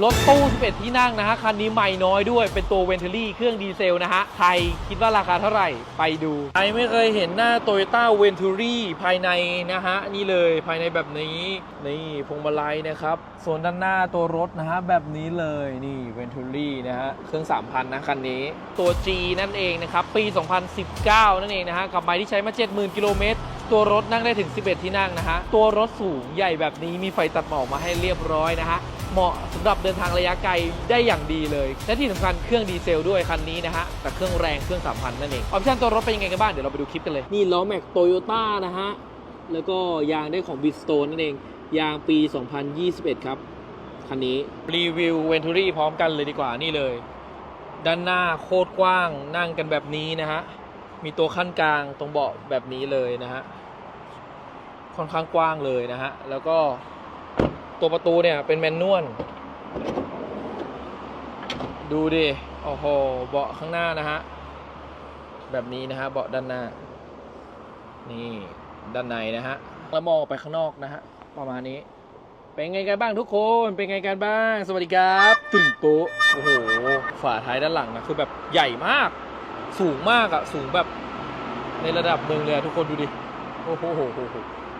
รถตู้ 11 ที่นั่งนะฮะ คันนี้ใหม่น้อยด้วย เป็นตัวเวนเทอรี่เครื่องดีเซลนะฮะ ใครคิดว่าราคาเท่าไหร่ ไปดู ใครไม่เคยเห็นหน้า Toyota v e n t u r i ภายในนะฮะ นี่เลย ภายในแบบนี้ นี่พวงมาลัยนะครับ ส่วนด้านหน้าตัวรถนะฮะ แบบนี้เลย นี่ v e n t u r i นะฮะ เครื่อง 3,000 นะคันนี้ ตัว G นั่นเองนะครับ ปี 2019 นั่นเองนะฮะ กับไมล์ที่ใช้มา 70,000 กิโลเมตรตัวรถนั่งได้ถึง 11 ที่นั่งนะฮะ ตัวรถสูงใหญ่แบบนี้มีไฟตัดหมอกมาให้เรียบร้อยนะฮะ เหมาะสำหรับเดินทางระยะไกลได้อย่างดีเลย และที่สำคัญเครื่องดีเซลด้วยคันนี้นะฮะแต่เครื่องแรงเครื่อง3,000นั่นเองออปชั่นตัวรถเป็นยังไงกันบ้างเดี๋ยวเราไปดูคลิปกันเลยนี่ล้อแม็กโตโยต้านะฮะแล้วก็ยางได้ของบิสโตนนั่นเองยางปี 2021 ครับคันนี้รีวิวเวนทูรี่พร้อมกันเลยดีกว่านี่เลย ด้านหน้าโคตรกว้างนั่งกันแบบนี้นะฮะมีตัวขั้นกลางตรงเบาะแบบนี้เลยนะฮะค่อนข้างกว้างเลยนะฮะแล้วก็ ตัวประตูเนี่ยเป็นแมนนวล ดูดิ โอ้โห เบาะข้างหน้านะฮะ แบบนี้นะฮะ เบาะด้านหน้า นี่ ด้านในนะฮะ แล้วมองไปข้างนอกนะฮะ ประมาณนี้ เป็นไงกันบ้างทุกคน เป็นไงกันบ้าง สวัสดีครับ ตึงโป๊ะโอ้โห ฝาท้ายด้านหลังนะคือแบบใหญ่มาก สูงมากอะสูงแบบในระดับหนึ่งเลยทุกคนดูดิ โอ้โหโหโหโห